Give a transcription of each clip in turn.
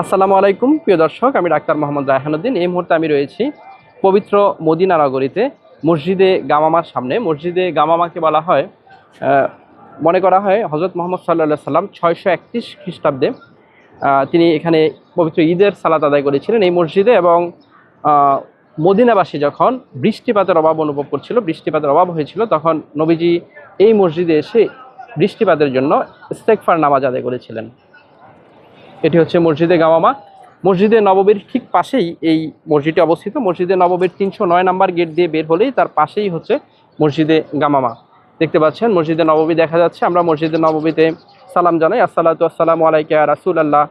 আসসালামু আলাইকুম, প্রিয় দর্শক, আমি ডাক্তার মোহাম্মদ রায়হানুদ্দিন। এই মুহূর্তে আমি রয়েছি পবিত্র মদিনা নগরীতে, মসজিদে গামামার সামনে। মসজিদে গামামাকে বলা হয় মনে করা হয় হজরত মোহাম্মদ সাল্লা সাল্লাম ছয়শো একত্রিশ খ্রিস্টাব্দে তিনি এখানে পবিত্র ঈদের সালাত আদায় করেছিলেন এই মসজিদে এবং মদিনাবাসী যখন বৃষ্টিপাতের অভাব অনুভব করছিল, বৃষ্টিপাতের অভাব হয়েছিল, তখন নবীজি এই মসজিদে এসে বৃষ্টিপাতের জন্য ইস্তেকফার নামাজ আদায় করেছিলেন। এটি হচ্ছে মসজিদে গামামা মসজিদে নববীর ঠিক পাশেই এই মসজিদটি অবস্থিত। মসজিদে নববীর তিনশো নয় নাম্বার গেট দিয়ে বের হলেই তার পাশেই হচ্ছে মসজিদে গামামা দেখতে পাচ্ছেন, মসজিদে নববী দেখা যাচ্ছে। আমরা মসজিদে নববীতে সালাম জানাই। আসসালাতু আসসালামু আলাইকা রাসুল আল্লাহ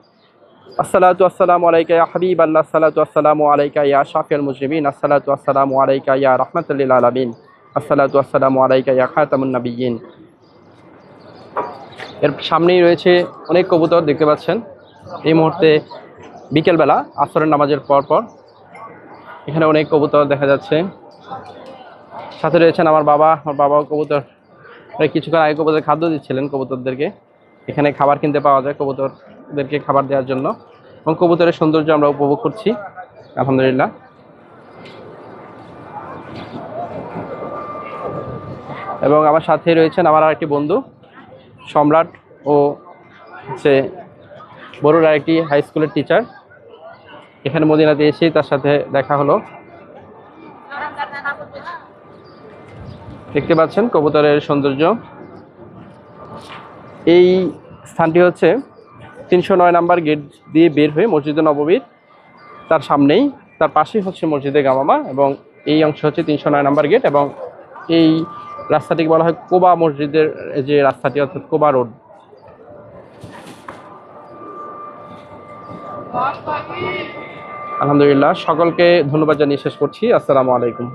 আসসালাতু আসসালামু আলাইকা হাবিব আল্লাহ আসসালাতু আসসালামু আলাইকা ইয়া শাফিয়াল মুজরিমিন। আসসালাতু আসসালামু আলাইকা ইয়া রহমাতুল্লিল আলামিন। আসসালাতু আসসালামু আলাইকা ইয়া খাতামুন নাবিয়্যিন। এর সামনেই রয়েছে অনেক কবুতর, দেখতে পাচ্ছেন। এই মুহূর্তে বিকেলবেলা আসরের নামাজের পর পর এখানে অনেক কবুতর দেখা যাচ্ছে। সাথে রয়েছেন আমার বাবা, আমার বাবাও কবুতর কিছুক্ষণ আগে কবুতর খাদ্য দিচ্ছিলেন কবুতরদেরকে। এখানে খাবার কিনতে পাওয়া যায় কবুতরদেরকে খাবার দেওয়ার জন্য এবং কবুতরের সৌন্দর্য আমরা উপভোগ করছি, আলহামদুলিল্লাহ। এবং আমার সাথে রয়েছেন আমার আরেকটি বন্ধু, সম্রাট ও হচ্ছে বড়ুর আরেকটি হাই স্কুলের টিচার এখানে মদিনাতে এসেই তার সাথে দেখা হলো। দেখতে পাচ্ছেন কবুতরের সৌন্দর্য। এই স্থানটি হচ্ছে তিনশো নয় নাম্বার গেট দিয়ে বের হয়ে মসজিদে নববীর তার সামনেই। তার পাশেই হচ্ছে মসজিদে গামামা এবং এই অংশ হচ্ছে তিনশো নয় নাম্বার গেট এবং এই রাস্তাটিকে বলা হয় কোবা মসজিদের যে রাস্তাটি অর্থাৎ কোবা রোড। আলহামদুলিল্লাহ সকলকে ধন্যবাদ জানিয়ে শেষ করছি। আসসালামু আলাইকুম।